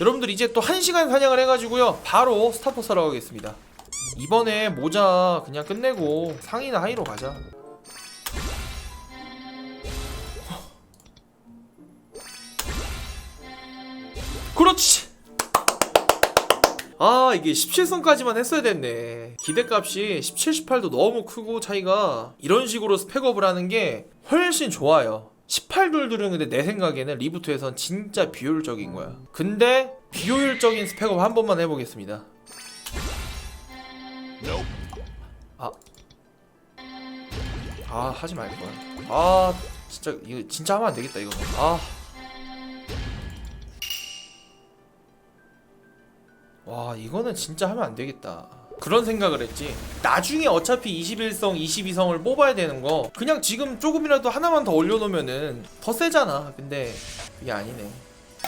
여러분들 이제 또 1시간 사냥을 해가지고요. 바로 스타포스하러 가겠습니다. 이번에 모자 그냥 끝내고 상의나 하의로 가자. 그렇지! 아 이게 17성까지만 했어야 됐네. 기대값이 17, 18도 너무 크고 차이가 이런 식으로 스펙업을 하는 게 훨씬 좋아요 18돌들은 근데 내 생각에는 리부트에선 진짜 비효율적인 거야. 근데 비효율적인 스펙업 한 번만 해보겠습니다. 아, 아 하지 말걸 아 진짜 이거 진짜 하면 안 되겠다 이거 아. 와 이거는 진짜 하면 안 되겠다 그런 생각을 했지. 나중에 어차피 21성 22성을 뽑아야 되는 거 그냥 지금 조금이라도 하나만 더 올려놓으면은 더 세잖아. 근데 이게 아니네.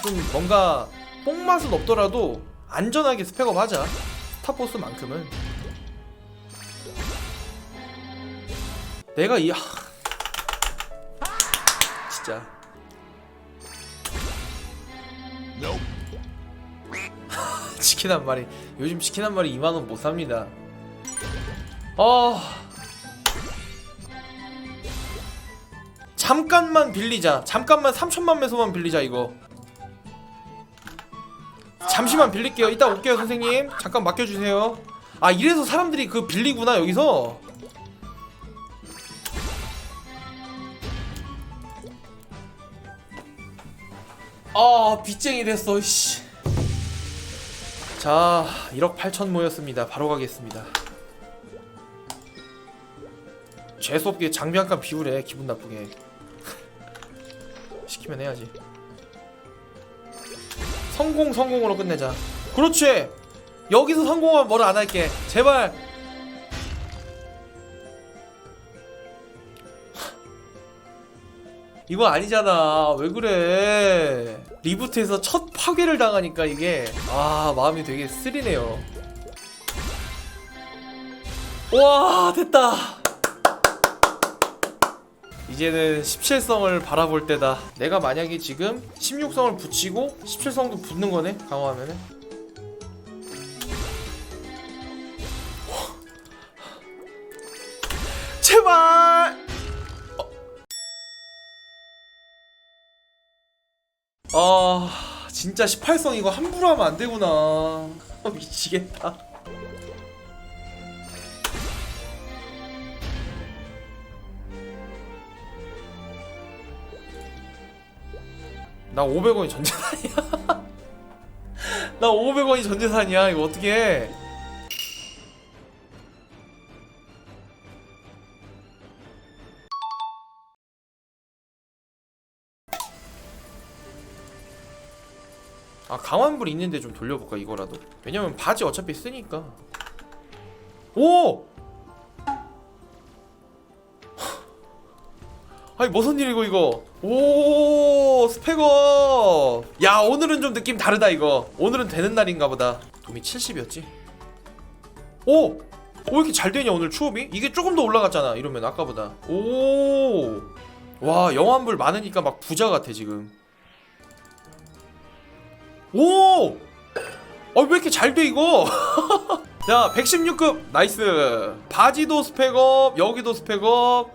좀 뭔가 뽕맛은 없더라도 안전하게 스펙업 하자. 스타포스만큼은. 내가 이 하... 진짜 치킨 한 마리. 요즘 치킨 한 마리 2만원 못 삽니다. 아. 잠깐만 빌리자. 잠깐만 3천만 매소만 빌리자 이거. 잠시만 빌릴게요. 이따 올게요 선생님. 잠깐 맡겨주세요. 아 이래서 사람들이 그 빌리구나 여기서? 아 빚쟁이 됐어 씨. 자 1억 8천 모였습니다. 바로 가겠습니다. 재수없게 장비 한 칸 비우래. 기분 나쁘게. 시키면 해야지. 성공 성공으로 끝내자. 그렇지! 여기서 성공하면 뭐를 안 할게. 제발 이거 아니잖아. 왜 그래? 리부트에서 첫 파괴를 당하니까 이게. 아 마음이 되게 쓰리네요. 와 됐다. 이제는 17성을 바라볼 때다. 내가 만약에 지금 16성을 붙이고 17성도 붙는 거네 강화하면은 진짜 18성 이거 함부로 하면 안 되구나. 아, 미치겠다. 나 500원이 전재산이야. 나 500원이 전재산이야 이거 어떻게 해 아 강환불 있는데 좀 돌려볼까 이거라도? 왜냐면 바지 어차피 쓰니까. 오! 아니 무슨 일이고 이거? 오 스펙업! 야 오늘은 좀 느낌 다르다 이거. 오늘은 되는 날인가 보다. 도미 70이었지? 오! 오, 왜 이렇게 잘 되냐 오늘 추업이? 이게 조금 더 올라갔잖아 이러면 아까보다. 오! 와 영환불 많으니까 막 부자 같아 지금 오! 아, 왜 이렇게 잘 돼, 이거? 자, 116급, 나이스. 바지도 스펙업, 여기도 스펙업.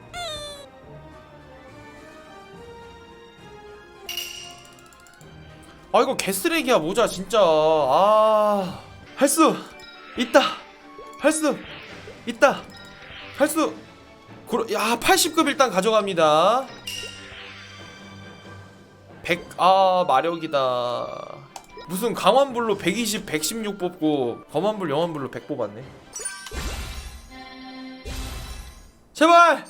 아, 이거 개쓰레기야, 모자, 진짜. 아. 할 수 있다. 할 수 있다. 할 수. 그러, 야, 80급 일단 가져갑니다. 100, 아, 마력이다. 무슨 강환불로 120, 116 뽑고 검환불, 영환불로 100 뽑았네. 제발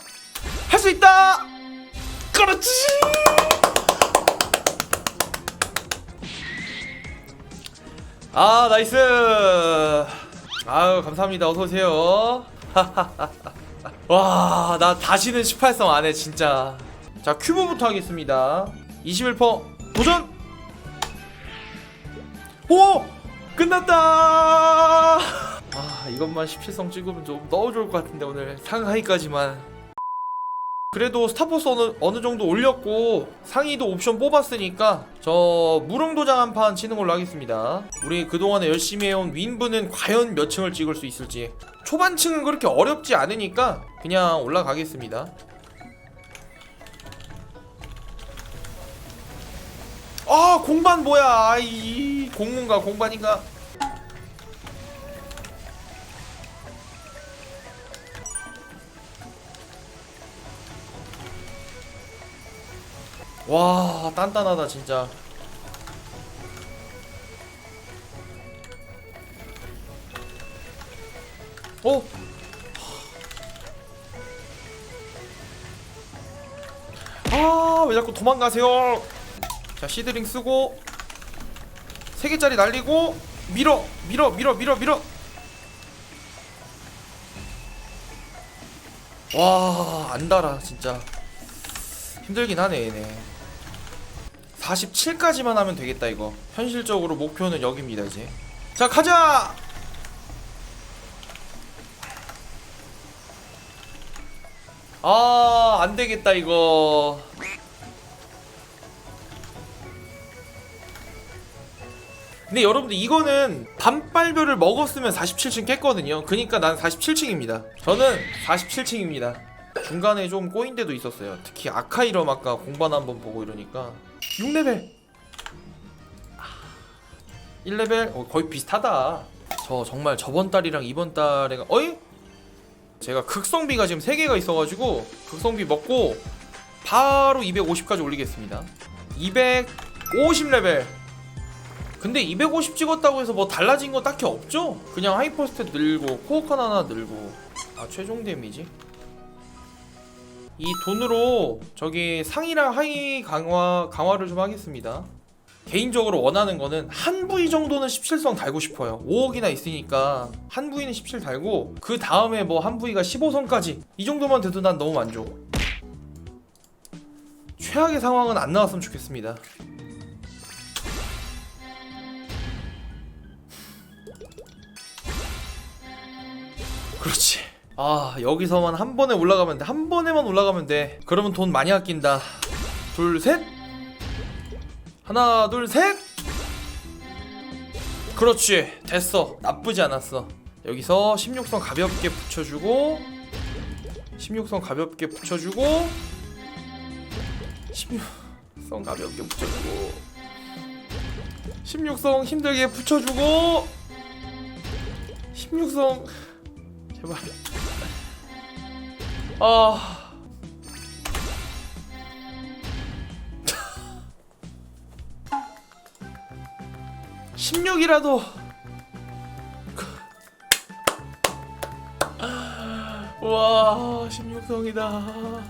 할 수 있다. 그렇지. 아 나이스. 아유 감사합니다. 어서 오세요. 와 나 다시는 18성 안해 진짜. 자 큐브부터 하겠습니다. 21% 도전. 오! 끝났다! 아, 이것만 17성 찍으면 좀 너무 좋을 것 같은데, 오늘 상하이까지만. 그래도 스타포스 어느, 어느 정도 올렸고 상위도 옵션 뽑았으니까 저 무릉도장 한 판 치는 걸로 하겠습니다 우리 그동안에 열심히 해온 윈브는 과연 몇 층을 찍을 수 있을지 초반층은 그렇게 어렵지 않으니까 그냥 올라가겠습니다 아 공반 뭐야 아이 공문가 공반인가? 와 단단하다 진짜. 어? 아왜 자꾸 도망가세요? 자 시드링 쓰고 세 개짜리 날리고 밀어 밀어 밀어 밀어 밀어. 와 안 달아 진짜. 힘들긴 하네 얘네. 47까지만 하면 되겠다 이거. 현실적으로 목표는 여기입니다 이제. 자 가자! 아 안되겠다 이거 근데 여러분들 이거는 단빨별을 먹었으면 47층 깼거든요. 그니까 난 47층입니다. 저는 47층입니다. 중간에 좀 꼬인 데도 있었어요. 특히 아카이럼 아까 공반 한번 보고 이러니까. 6레벨. 1레벨? 어, 거의 비슷하다. 저 정말 저번 달이랑 이번 달에가 어이? 제가 극성비가 지금 3개가 있어가지고 극성비 먹고 바로 250까지 올리겠습니다. 250레벨 근데 250 찍었다고 해서 뭐 달라진 거 딱히 없죠? 그냥 하이퍼스탯 늘고 코어칸 하나 늘고 아 최종 데미지? 이 돈으로 저기 상이랑 하이 강화 강화를 좀 하겠습니다. 개인적으로 원하는 거는 한 부위 정도는 17성 달고 싶어요. 5억이나 있으니까 한 부위는 17 달고 그 다음에 뭐 한 부위가 15성까지 이 정도만 돼도 난 너무 만족. 최악의 상황은 안 나왔으면 좋겠습니다. 그렇지. 아 여기서만 한 번에 올라가면 돼. 한 번에만 올라가면 돼. 그러면 돈 많이 아낀다. 둘 셋. 하나 둘 셋. 그렇지. 됐어. 나쁘지 않았어. 여기서 16성 가볍게 붙여주고 16성 가볍게 붙여주고 16성 가볍게 붙여주고 16성 힘들게 붙여주고 16성 제발. 아. 16이라도. 와 16성이다.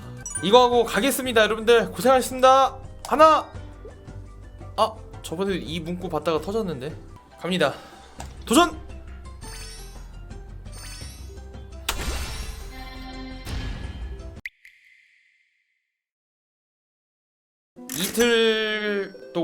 이거 하고 가겠습니다 여러분들. 고생하셨습니다. 하나. 아 저번에 이 문구 봤다가 터졌는데. 갑니다. 도전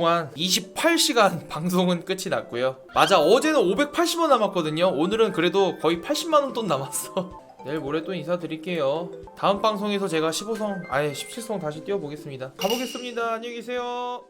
동안 28시간 방송은 끝이 났고요. 맞아 어제는 580원 남았거든요. 오늘은 그래도 거의 80만 원 돈 남았어. 내일 모레 또 인사드릴게요. 다음 방송에서 제가 15성 아예 17성 다시 띄워보겠습니다. 가보겠습니다. 안녕히 계세요.